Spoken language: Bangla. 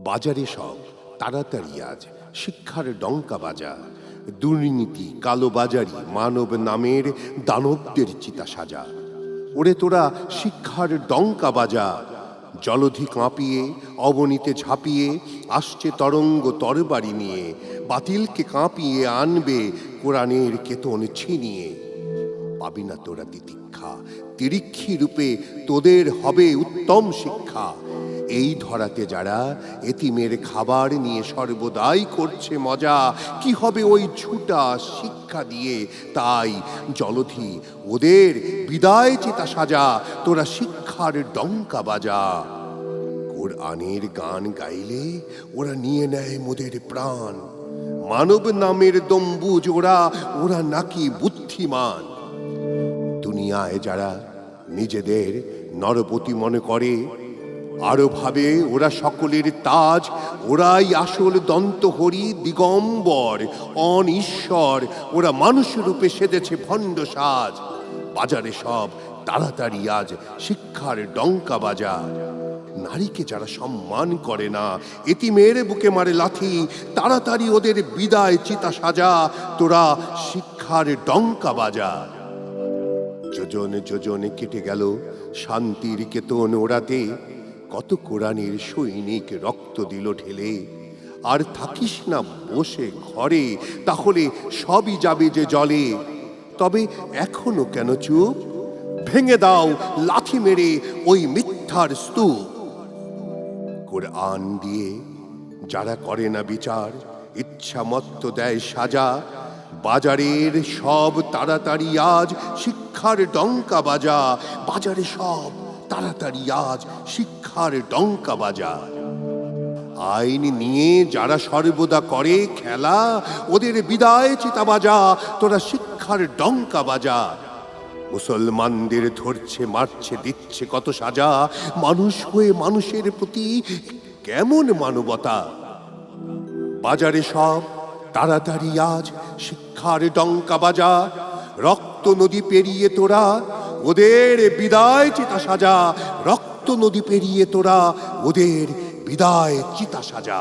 বাজারে সব, তাড়াতাড়ি আজ। শিক্ষার ডঙ্কা বাজা। দুর্নীতি, কালোবাজারি, মানব নামের দানবদের চিতা সাজা। ওরে তোরা, শিক্ষার ডঙ্কা বাজা। জলধি কাঁপিয়ে, অবনীতে ঝাঁপিয়ে, আসছে তরঙ্গ তরবারি নিয়ে। বাতিলকে কাঁপিয়ে আনবে, কোরআনের কেতন ছিনিয়ে। পাবি না তোরা তিতিক্ষা। তিরিক্ষি রূপে তোদের হবে উত্তম শিক্ষা। এই ধরাতে যারা এতিমের খাবার নিয়ে সর্বদাই করছে মজা, কি হবে ওই ছুটা শিক্ষা দিয়ে? তাই জলধি, ওদের বিদায় চিতা সাজা, তোরা শিক্ষার ডঙ্কা বাজা। কোরআনের গান গাইলে ওরা নিয়ে নেয় মোদের প্রাণ। মানব নামের দম্বুজ ওরা ওরা নাকি বুদ্ধিমান। দুনিয়ায় যারা নিজেদের নরপতি মনে করে আরও ভাবে, ওরা সকলের তাজ, ওরাই আসল দন্তহরি দিগম্বর, অনিশ্বর। ওরা মানুষ রূপে সেজেছে ভণ্ড সাজ। বাজারে সব তাড়াতাড়ি আজ শিক্ষার ডঙ্কা বাজার। নারীকে যারা সম্মান করে না, এতিমের বুকে মারে লাথি, তাড়াতাড়ি ওদের বিদায় চিতা সাজা, তোরা শিক্ষার ডঙ্কা বাজা যোজনে যোজনে কেটে গেল শান্তির কেতন ওরাতে কত কোরআনের সৈনিক রক্ত দিল ঢেলে? আর থাকিস না বসে ঘরে, তাহলে সবই যাবে যে জলে। তবে এখনও কেন চুপ? ভেঙে দাও লাথি মেরে ওই মিথ্যার স্তূপ। কোরআন দিয়ে যারা করে না বিচার, ইচ্ছা মত্ত দেয় সাজা। বাজারের সব তাড়াতাড়ি আজ শিক্ষার ডঙ্কা বাজা। বাজারে সব তাড়াতাড়ি আজ শিক্ষার ডঙ্কা বাজা আইন নিয়ে যারা সর্বদা করে খেলা, ওদের বিদায় চিতা বাজা, তোরা শিক্ষার ডঙ্কা বাজা। মুসলমানদের ধরছে, মারছে, দিচ্ছে কত সাজা, মানুষ হয়ে মানুষের প্রতি কেমন মানবতা? বাজারে সব তাড়াতাড়ি আজ শিক্ষার ডঙ্কা বাজা। রক্ত নদী পেরিয়ে তোরা, ওদের বিদায় চিতা সাজা। রক্ত নদী পেরিয়ে তোরা ওদের বিদায় চিতা সাজা